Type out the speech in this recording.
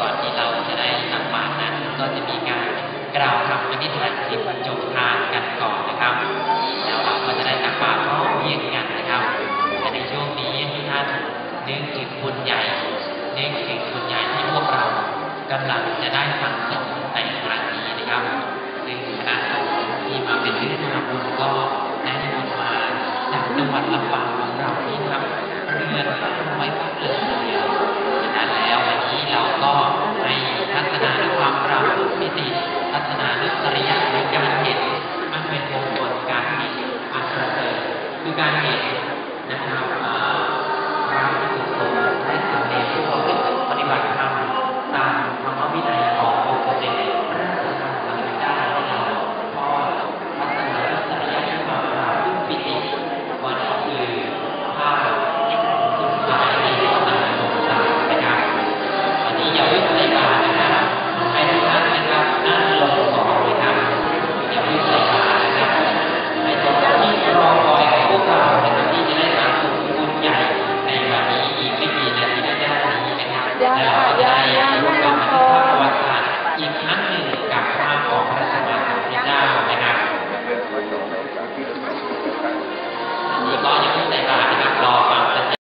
ก่อนที่เราจะได้ตักบาตรนั้น ก็จะมีการกล่าวคำอธิษฐานจิตจบทานกันก่อนนะครับ แล้วเราก็จะได้ตักบาตรพร้อมเพียงกันนะครับแต่ในช่วงนี้ท่านนึกถึงบุญใหญ่นึกถึงบุญใหญ่ที่พวกเรากำลังจะได้สังสมในครั้งนี้นะครับซึ่งคณะสงฆ์ที่มาเป็นเรื่องทำบุญก็ได้นิมนต์มาจากจังหวัดลำปางของเราที่ทเรือนสร้าไว้ตั้งแต่เดียว กา ja, ja. ja.